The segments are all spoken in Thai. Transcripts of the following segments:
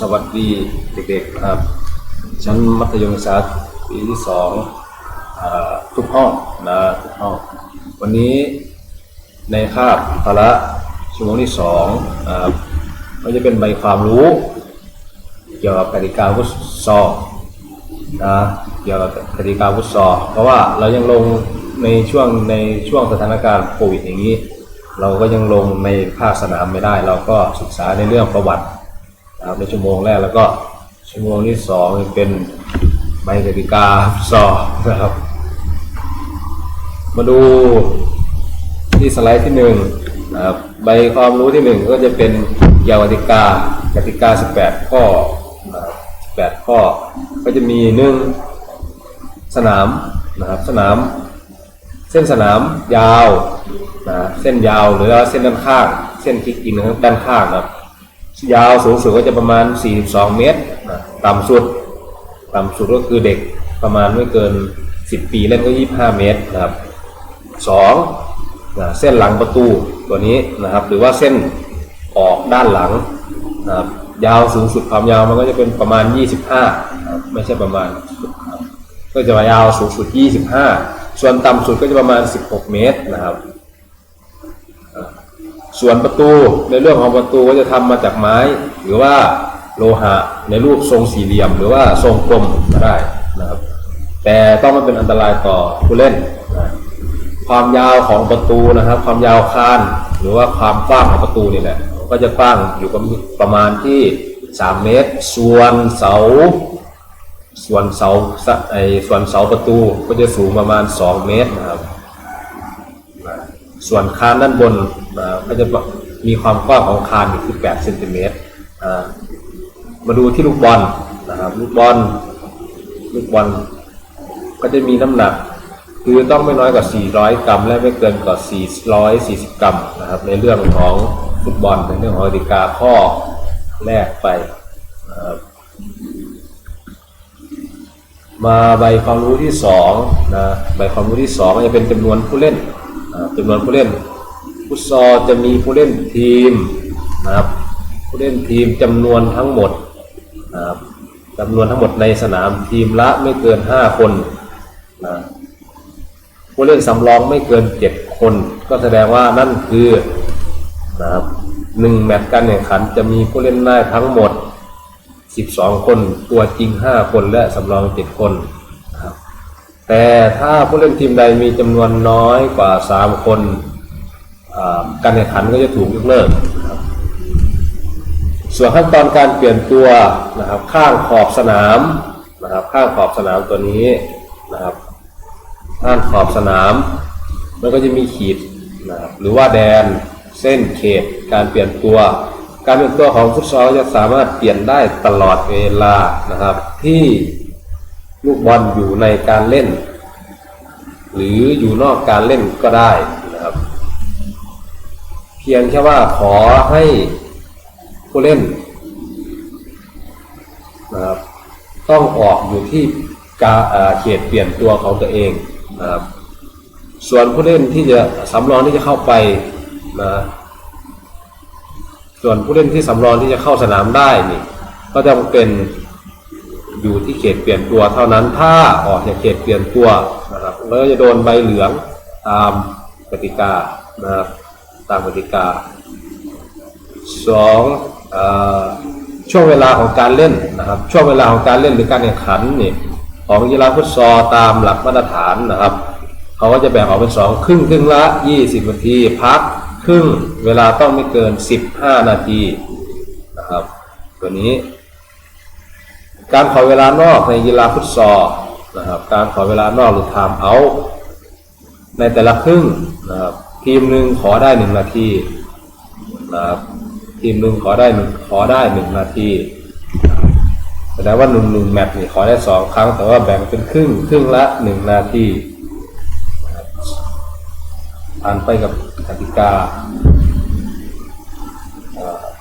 สวัสดีเด็กๆครับชั้นมัธยมศึกษาปีที่สองทุกห้องนะทุกห้องวันนี้ในคาบพละชั่วโมงที่สองอ่าก็จะเป็นใบความรู้ เกี่ยวกับกติกาฟุตซอลนะเกี่ยวกับกติกาฟุตซอลเพราะว่าเรายังลงในช่วงในช่วงสถานการณ์โควิดอย่างนี้ เราก็ยังลงในภาคสนามไม่ได้ เราก็ศึกษาในเรื่องประวัติ ครับในชั่วโมงแรกแล้วก็ชั่วโมงที่สองเป็นใบกติกาฟุตซอลนะครับ มาดูที่สไลด์ที่หนึ่งนะครับใบความรู้ที่หนึ่งก็จะเป็นเยาวกติกากติกา 18 ข้อ18ข้อ ก็จะมีหนึ่งสนามนะครับสนาม เส้นสนามยาวนะเส้นยาวหรือว่าเส้นด้านข้าง เส้นคลิกอินด้านข้างนะครับ ยาวสูงสุดก็จะประมาณ 42 เมตรนะต่ำสุด ต่ำสุดก็คือเด็กประมาณไม่เกิน 10 ปีเล่นก็ 25 เมตรนะครับสองนะเส้นหลังประตูตัวนี้นะครับ หรือว่าเส้นออกด้านหลังนะครับยาวสูงสุดความยาวมันก็จะเป็นประมาณ 25นะครับไม่ใช่ประมาณ ก็จะยาวสูงสุด 25 ส่วนต่ำสุดก็จะประมาณ 16 เมตรนะครับ ส่วนประตูในเรื่องของประตูก็จะทำมาจากไม้ หรือว่าโลหะในรูปทรงสี่เหลี่ยม หรือว่าทรงกลมก็ได้นะครับ แต่ต้องไม่เป็นอันตรายต่อผู้เล่นนะความยาวของประตูนะครับ ความยาวคานหรือว่าความกว้างของประตูนี่แหละก็จะกว้างอยู่ประมาณที่ 3 เมตร ส่วนเสา ส่วนเสาไอส่วนเสาประตูก็จะสูงประมาณ 2 เมตรนะครับ ส่วนคานด้านบนก็จะมีความกว้างของคานอยู่ที่8เซนติเมตรมาดูที่ลูกบอลนะครับลูกบอลลูกบอลก็จะมีน้ำหนักคือต้องไม่น้อยกว่า 400 กรัม และไม่เกินกว่า 440 กรัมนะครับในเรื่องของฟุตบอลในเรื่องของกติกาข้อแรกไปนะครับมาใบความรู้ที่สองนะใบความรู้ที่สองจะเป็นจำนวนผู้เล่น จำนวนผู้เล่นฟุตซอลจะมีผู้เล่นทีมนะครับผู้เล่นทีมจำนวนทั้งหมดนะครับจำนวนทั้งหมดในสนามทีมละไม่เกิน 5 คนนะผู้เล่นสำรองไม่เกิน 7 คน ก็แสดงว่านั่นคือนะครับหนึ่งแมตช์การแข่งขันจะมีผู้เล่นได้ทั้งหมด 12 คน ตัวจริง 5 คนและสำรอง 7 คนนะครับ แต่ถ้าผู้เล่นทีมใดมีจำนวนน้อยกว่า 3 คนการแข่งขันก็จะถูกยกเลิกนะครับส่วนขั้นตอนการเปลี่ยนตัวนะครับข้างขอบสนามนะครับข้างขอบสนามตัวนี้นะครับข้างขอบสนามมันก็จะมีขีดนะครับหรือว่าแดนเส้นเขตการเปลี่ยนตัว การเปลี่ยนตัวของฟุตซอลจะสามารถเปลี่ยนได้ตลอดเวลานะครับที่ ลูกบอลอยู่ในการเล่น หรืออยู่นอกการเล่นก็ได้นะครับ เพียงแค่ว่าขอให้ผู้เล่นนะครับต้องออกอยู่ที่กาเขตเปลี่ยนตัวของตัวเองนะครับส่วนผู้เล่นที่จะสำรองที่จะเข้าไปนะส่วนผู้เล่นที่สำรองที่จะเข้าสนามได้นี่ก็ต้องเป็น อยู่ที่เขตเปลี่ยนตัวเท่านั้นถ้าออกจากเขตเปลี่ยนตัวนะครับแล้วจะโดนใบเหลืองตามกติกานะครับตามกติกาสองช่วงเวลาของการเล่นนะครับช่วงเวลาของการเล่นหรือการแข่งขันนี่ของกีฬาฟุตซอลตามหลักมาตรฐานนะครับเขาก็จะแบ่งออกเป็นสองครึ่งครึ่งละ 20นาทีพักครึ่งเวลาต้องไม่เกิน 15 นาทีนะครับตัวนี้ การขอเวลานอกในกีฬาฟุตซอลนะครับการขอเวลานอกหรือ time out ในแต่ละครึ่งนะครับทีมหนึ่งขอได้หนึ่งนาทีนะครับทีมหนึ่งขอได้หนึ่งขอได้หนึ่งนาทีแสดงว่าหนึ่งหนึ่งแมตช์นี่ขอได้สองครั้ง แต่ว่าแบ่งเป็นครึ่งครึ่งละหนึ่งนาทีนะครับผ่านไปกับกติกา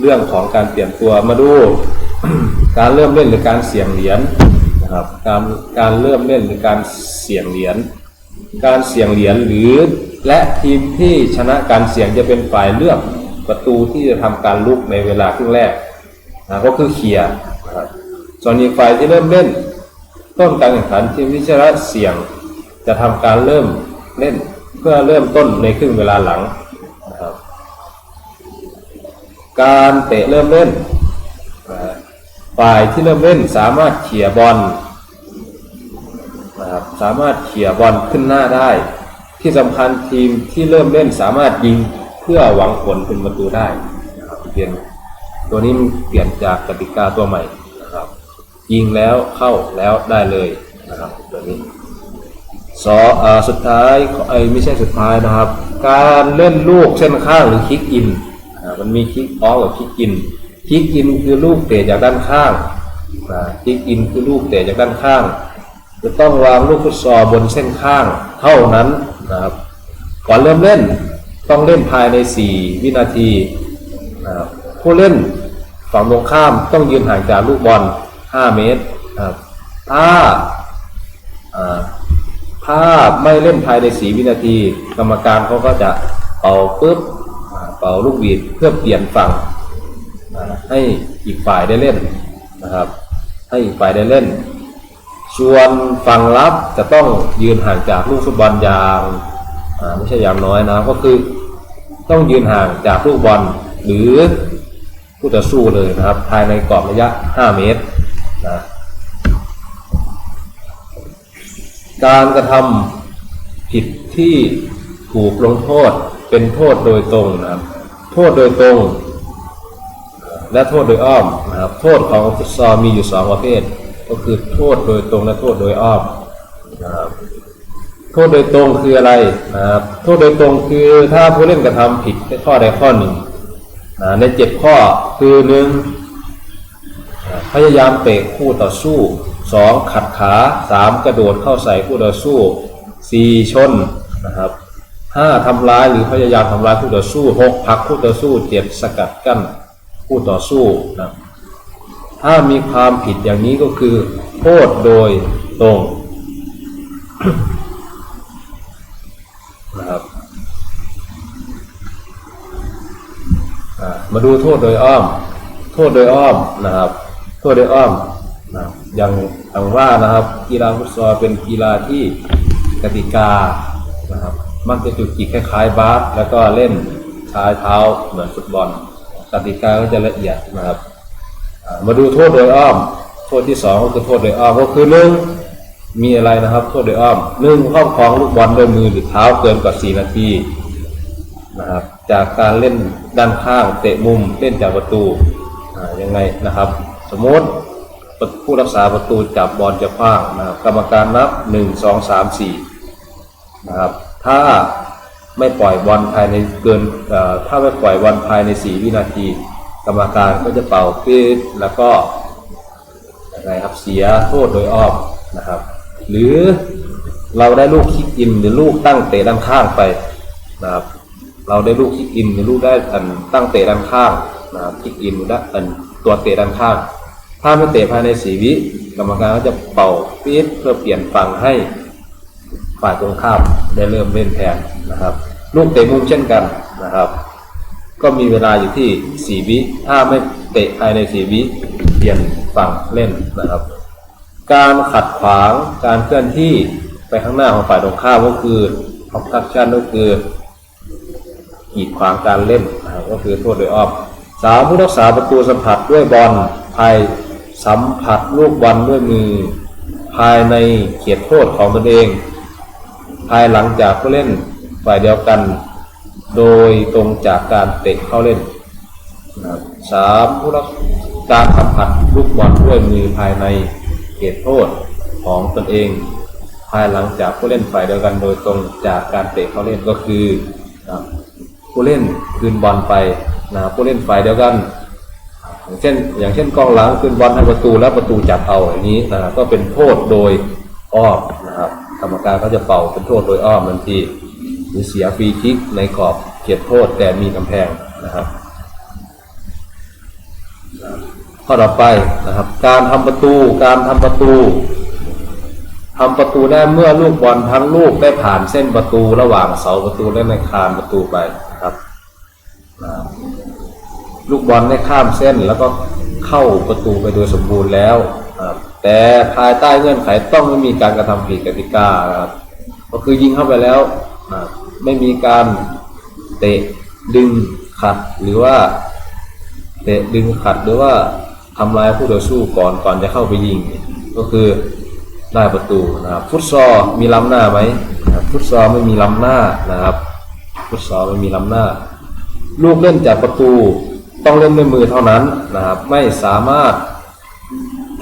เรื่องของการเปลี่ยนตัวมาดู การเริ่มเล่นหรือการเสี่ยงเหรียญนะครับการการเริ่มเล่นหรือการเสี่ยงเหรียญการเสี่ยงเหรียญหรือและทีมที่ชนะการเสี่ยงจะเป็นฝ่ายเลือกประตูที่จะทำการลุกในเวลาครึ่งแรกนะก็คือเคลียร์นะครับส่วนอีกฝ่ายที่เริ่มเล่น ต้นการแข่งขันทีมวิชระเสี่ยง จะทำการเริ่มเล่นเพื่อเริ่มต้นในครึ่งเวลาหลังนะครับการเตะเริ่มเล่นนะ ฝ่ายที่เริ่มเล่นสามารถเขี่ยบอลนะครับสามารถเขี่ยบอลขึ้นหน้าได้ ที่สำคัญทีมที่เริ่มเล่นสามารถยิงเพื่อหวังผลเป็นประตูได้นะครับเปลี่ยนตัวนี้มันเปลี่ยนจากกติกาตัวใหม่นะครับ ยิงแล้วเข้าแล้วได้เลยนะครับตัวนี้สออสุดท้ายไอ้ไม่ใช่สุดท้ายนะครับ การเล่นลูกเส้นข้างหรือคิกอินอ่ามันมีคิกออฟกับคิกอิน คิกอินคือลูกเตะจากด้านข้างนะคิกอินคือลูกเตะจากด้านข้างจะต้องวางลูกฟุตซอลบนเส้นข้างเท่านั้นนะครับก่อนเริ่มเล่นต้องเล่นภายใน 4 วินาทีนะผู้เล่นฝั่งตรงข้ามต้องยืนห่างจากลูกบอล 5 เมตรนะครับถ้าถ้าไม่เล่นภายในสีวินาที กรรมการเขาก็จะเป่าปุ๊บเป่าลูกหวีดเพื่อเปลี่ยนฝั่ง ให้อีกฝ่ายได้เล่นนะครับ ให้อีกฝ่ายได้เล่นส่วนฝั่งรับจะต้องยืนห่างจากลูกฟุตบอลอย่างไม่ใช่อย่างน้อยนะก็คือต้องยืนห่างจากลูกบอลหรือผู้ต่อสู้เลยนะครับ ภายในกรอบระยะ 5 เมตรนะการกระทำผิดที่ถูกลงโทษเป็นโทษโดยตรงนะครับ โทษโดยตรง และโทษโดยอ้อมนะครับโทษของฟุตซอลมีอยู่สองประเภท ก็คือโทษโดยตรงและโทษโดยอ้อมนะครับโทษโดยตรงคืออะไรนะครับโทษโดยตรงคือถ้าผู้เล่นกระทำผิดในข้อใดข้อหนึ่งนะในเจ็ดข้อคือหนึ่งพยายามเตะคู่ต่อสู้สองขัดขาสามกระโดดเข้าใส่คู่ต่อสู้สี่ชนนะครับห้าทำร้ายหรือพยายามทำร้ายคู่ต่อสู้หกผลักคู่ต่อสู้เจ็ดสกัดกั้น คู่ต่อสู้นะถ้ามีความผิดอย่างนี้ก็คือ โทษโดยตรงนะครับมาดูโทษโดยอ้อม โทษโดยอ้อมนะครับ โทษโดยอ้อมนะอย่างอย่างว่านะครับ กีฬาฟุตซอลเป็นกีฬาที่กติกานะครับ มักจะจุดจิกคล้ายๆบาสแล้วก็เล่นชายเท้าเหมือนฟุตบอล กติกาก็จะละเอียดนะครับมาดูโทษโดยอ้อม โทษที่สองก็คือโทษโดยอ้อมก็คือหนึ่งมีอะไรนะครับ โทษโดยอ้อมหนึ่งครอบครองลูกบอลด้วยมือหรือเท้าเกินกว่า4นาทีนะครับจากการเล่นด้านข้างเตะมุมเล่นจากประตูยังไงนะครับ สมมติผู้รักษาประตูจับบอลจะคว้างนะครับกรรมการนับ 1 2 3 4นะครับถ้า ไม่ปล่อยบอลภายในเกินถ้าไม่ปล่อยบอลภายใน 4 วินาที กรรมการก็จะเป่าปีดแล้วก็อะไรครับเสียโทษโดยอ้อมนะครับ หรือเราได้ลูกคิกอินหรือลูกตั้งเตะด้านข้างไปนะครับ เราได้ลูกคิกอินหรือลูกได้อันตั้งเตะด้านข้างนะครับคิกอินหรืออันตัวเตะด้านข้าง ถ้าไม่เตะภายในสีวิกรรมการก็จะเป่าปี๊ดเพื่อเปลี่ยนฝั่งให้ฝ่ายตรงข้ามได้เริ่มเล่นแทนนะครับ ลูกเตะมุมเช่นกันนะครับ ก็มีเวลาอยู่ที่สีวิถ้าไม่เตะภายในสีวิเปลี่ยนฝั่งเล่นนะครับ การขัดขวางการเคลื่อนที่ไปข้างหน้าของฝ่ายตรงข้ามก็คือออ b คั t ชันก็คือกีดขวางการเล่นนะครับก็คือโทษโดยอ้อมสามผู้รักษาประตูสัมผัสด้วยบอลภายสัมผัสลูกบอลด้วยมือ ภายในเขตโทษของตนเอง ภายหลังจากผู้เล่น ฝ่ายเดียวกัน โดยตรงจากการเตะเข้าเล่นนะสามผู้รักการสัมผัสลูกบอลด้วยมือภายในเขตโทษของตนเอง ภายหลังจากผู้เล่นฝ่ายเดียวกันโดยตรงจากการเตะเข้าเล่นก็คือนะผู้เล่นคืนบอลไปนะผู้เล่นฝ่ายเดียวกัน อย่างเช่น อย่างเช่นกองหลังคืนบอลให้ประตูแล้วประตูจับเอาอย่างนี้นะครับก็เป็นโทษโดยอ้อมนะครับกรรมการเขาจะเป่าเป็นโทษโดยอ้อมทันที หรือเสียฟรีคิกในกรอบเขตโทษแต่มีกำแพงนะครับ ข้อต่อไปนะครับ การทำประตูการทำประตูทำประตูได้เมื่อลูกบอลทั้งลูกได้ผ่านเส้นประตูระหว่างเสาประตูและในคานประตูไปนะครับ ลูกบอลได้ข้ามเส้นแล้วก็เข้าประตูไปโดยสมบูรณ์แล้ว แต่ภายใต้เงื่อนไขต้องไม่มีการกระทำผิดกติกาครับก็คือยิงเข้าไปแล้ว ไม่มีการเตะดึงขัดหรือว่า เตะดึงขัดหรือว่าทำลายผู้ต่อสู้ก่อนก่อนจะเข้าไปยิง ก็คือได้ประตูนะครับฟุตซอลมีล้ำหน้าไหมฟุตซอลไม่มีล้ำหน้านะครับฟุตซอลไม่มีล้ำหน้า ลูกเล่นจากประตูต้องเล่นด้วยมือเท่านั้นนะครับ ไม่สามารถ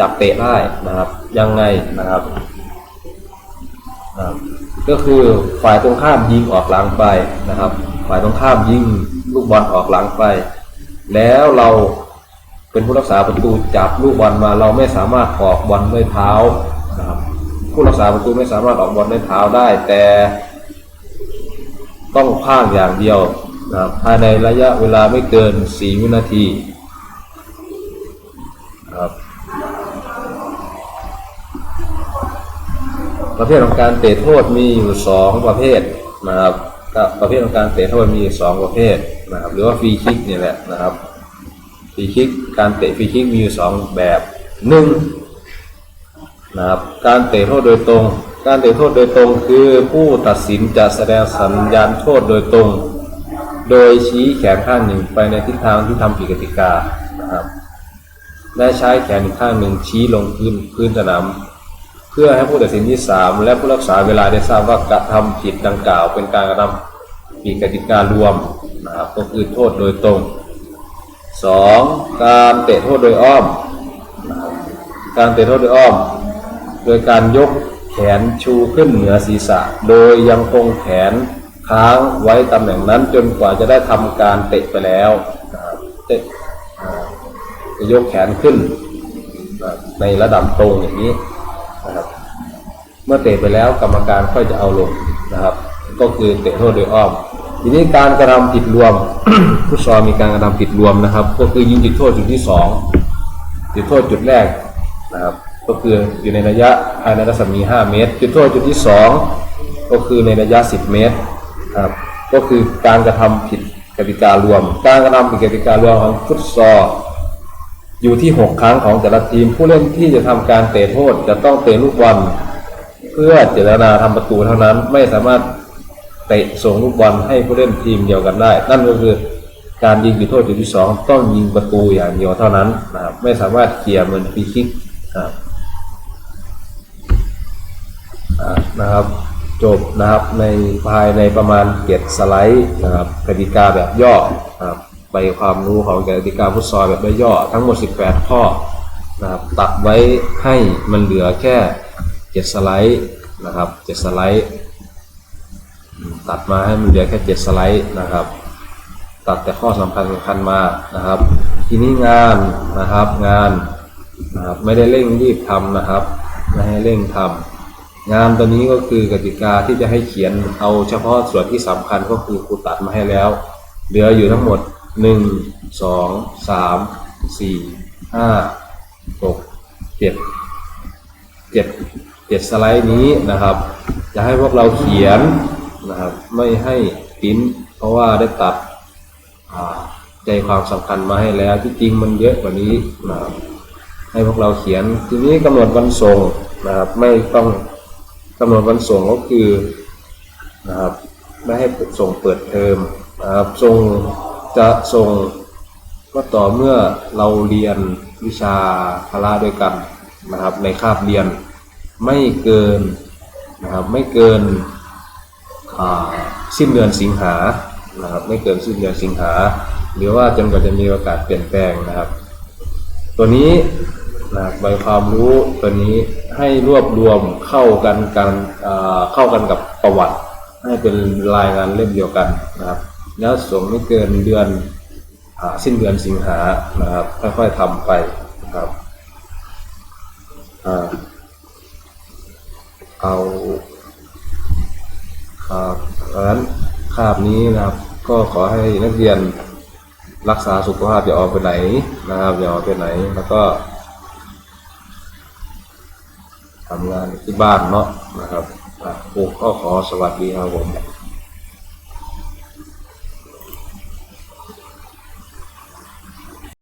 จับเตะได้นะครับ ยังไงนะครับนะครับ ก็คือฝ่ายตรงข้ามยิงออกหลังไปนะครับ ฝ่ายตรงข้ามยิงลูกบอลออกหลังไป แล้วเราเป็นผู้รักษาประตูจับลูกบอลมา เราไม่สามารถออกบอลด้วยเท้านะครับผู้รักษาประตูไม่สามารถออกบอลด้วยเท้าได้ แต่ ต้องพากอย่างเดียวนะครับภายในระยะเวลาไม่เกิน 4 วินาทีนะครับ ประเภทของการเตะโทษมีอยู่2ประเภทนะครับก็ประเภทของการเตะโทษมีสองประเภทนะครับ หรือว่าฟรีคิกเนี่ยแหละนะครับฟรีคิกการเตะฟรีคิกมีอยู่สองแบบหนึ่งนะครับการเตะโทษโดยตรง การเตะโทษโดยตรงคือผู้ตัดสินจะแสดงสัญญาณโทษโดยตรง โดยชี้แขนข้างหนึ่งไปในทิศทางที่ทำผิดกติกานะครับและใช้แขนอีกข้างหนึ่งชี้ลงพื้นพื้นสนาม พื่อให้ผู้ตัดสินที่สามและผู้รักษาเวลาได้ทราบว่ากระทำผิดดังกล่าว เป็นการกระทำผิดกติการวมนะครับก็คือโทษโดยตรงสองการเตะโทษโดยอ้อม การเตะโทษโดยอ้อม โดยการยกแขนชูขึ้นเหนือศีรษะ โดยยังคงแขนค้างไว้ตำแหน่งนั้นจนกว่าจะได้ทำการเตะไปแล้วนะเตะยกแขนขึ้นในระดับตรงอย่างนี้ เมื่อเตะไปแล้วกรรมการค่อยจะเอาลงนะครับ ก็คือเตะโทษโดยอ้อม ทีนี้การกระทำผิดรวมฟุตซอลมีการกระทำผิดรวมนะครับ ก็คือยิงจุดโทษจุดที่สองจุดโทษจุดแรกนะครับ ก็คืออยู่ในระยะภายในรัศมี 5 เมตร จุดโทษจุดที่2ก็คือในระยะ 10 เมตรครับก็คือการกระทำผิดกติการวม การกระทำผิดกติการวมของฟุตซอลอยู่ที่ 6 ครั้งของแต่ละทีม ผู้เล่นที่จะทำการเตะโทษจะต้องเตะลูกบอล เพื่อเจตนาทำประตูเท่านั้น ไม่สามารถเตะส่งลูกบอลให้ผู้เล่นทีมเดียวกันได้ นั่นก็คือการยิงจุดโทษจุดที่สองต้องยิงประตูอย่างเดียวเท่านั้นนะครับไม่สามารถเคลียร์เหมือนฟรีคิกนะครับนะครับจบนะครับในภายในประมาณเจ็ดสไลด์นะครับกติกาแบบย่อนะครับไปความรู้ของกติกาฟุตซอลแบบย่อทั้งหมด 18 ข้อนะครับตัดไว้ให้มันเหลือแค่ เจ็ดสไลด์นะครับเจ็ดสไลด์ ตัดมาให้มันเหลือแค่เจ็ดสไลด์นะครับ ตัดแต่ข้อสำคัญสำคัญมานะครับ ทีนี้งานนะครับงานนะครับไม่ได้เร่งรีบทำนะครับไม่ให้เร่งทำงานตัวนี้ก็คือกติกาที่จะให้เขียนเอาเฉพาะส่วนที่สำคัญก็คือครูตัดมาให้แล้ว เหลืออยู่ทั้งหมด 1 2 3 4 5 6 7เจ็ด เจ็ดสไลด์นี้นะครับจะให้พวกเราเขียนนะครับไม่ให้ปิ้นเพราะว่าได้ตัดใจความสำคัญมาให้แล้วที่จริงมันเยอะกว่านี้นะครับให้พวกเราเขียนทีนี้กำหนดวันส่งนะครับไม่ต้องกำหนดวันส่งก็คือนะครับไม่ให้ส่งเปิดเทอมนะครับส่งจะส่งก็ต่อเมื่อเราเรียนวิชาพละด้วยกันนะครับในคาบเรียน ไม่เกินนะครับไม่เกินสิ้นเดือนสิงหานะครับไม่เกินสิ้นเดือนสิงหา หรือว่าจนกว่าจะมีโอกาสเปลี่ยนแปลงนะครับ ตัวนี้นะใบความรู้ตัวนี้ให้รวบรวมเข้ากันกันอ่าเข้ากันกับประวัติ ให้เป็นรายงานเล่มเดียวกันนะครับ แล้วส่งไม่เกินเดือนอาสิ้นเดือนสิงหานะครับค่อยๆทำไปนะครับอ่า เอาครับดังนั้นคาบนี้นะครับ ก็ขอให้นักเรียนรักษาสุขภาพอย่าออกไปไหนนะครับอย่าออกไปไหนแล้วก็ทำงานที่บ้านเนาะนะครับอะครูก็ขอสวัสดีครับผม